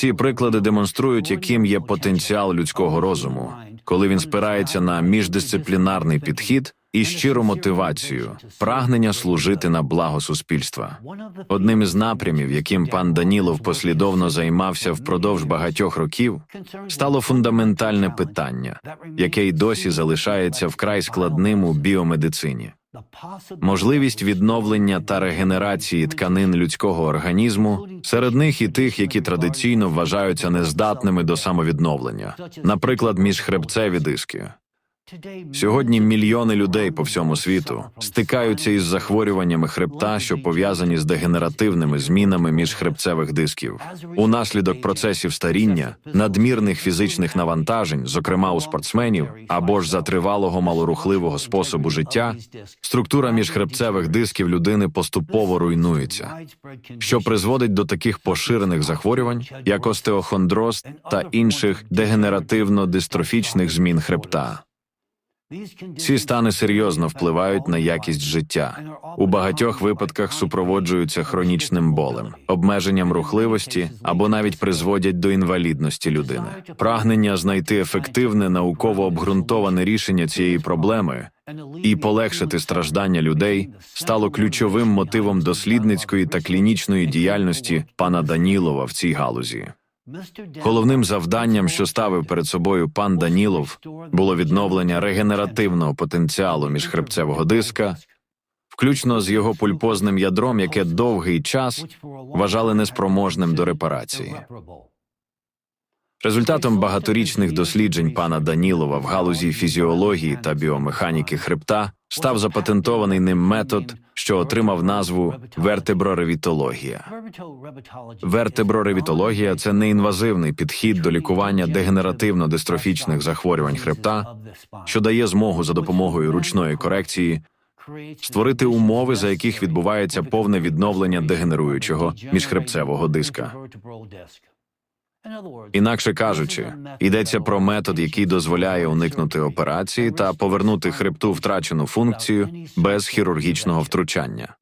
Ці приклади демонструють, яким є потенціал людського розуму, коли він спирається на міждисциплінарний підхід і щиру мотивацію, прагнення служити на благо суспільства. Одним із напрямів, яким пан Данілов послідовно займався впродовж багатьох років, стало фундаментальне питання, яке й досі залишається вкрай складним у біомедицині. Можливість відновлення та регенерації тканин людського організму, серед них і тих, які традиційно вважаються нездатними до самовідновлення, наприклад, міжхребцеві диски. Сьогодні мільйони людей по всьому світу стикаються із захворюваннями хребта, що пов'язані з дегенеративними змінами міжхребцевих дисків. Унаслідок процесів старіння, надмірних фізичних навантажень, зокрема у спортсменів, або ж за тривалого малорухливого способу життя, структура міжхребцевих дисків людини поступово руйнується, що призводить до таких поширених захворювань, як остеохондроз та інших дегенеративно-дистрофічних змін хребта. Ці стани серйозно впливають на якість життя. У багатьох випадках супроводжуються хронічним болем, обмеженням рухливості або навіть призводять до інвалідності людини. Прагнення знайти ефективне науково обґрунтоване рішення цієї проблеми і полегшити страждання людей стало ключовим мотивом дослідницької та клінічної діяльності пана Данілова в цій галузі. Головним завданням, що ставив перед собою пан Данілов, було відновлення регенеративного потенціалу міжхребцевого диска, включно з його пульпозним ядром, яке довгий час вважали неспроможним до репарації. Результатом багаторічних досліджень пана Данілова в галузі фізіології та біомеханіки хребта став запатентований ним метод, що отримав назву вертеброревітологія. Вертеброревітологія – це неінвазивний підхід до лікування дегенеративно-дистрофічних захворювань хребта, що дає змогу за допомогою ручної корекції створити умови, за яких відбувається повне відновлення дегенеруючого міжхребцевого диска. Інакше кажучи, йдеться про метод, який дозволяє уникнути операції та повернути хребту втрачену функцію без хірургічного втручання.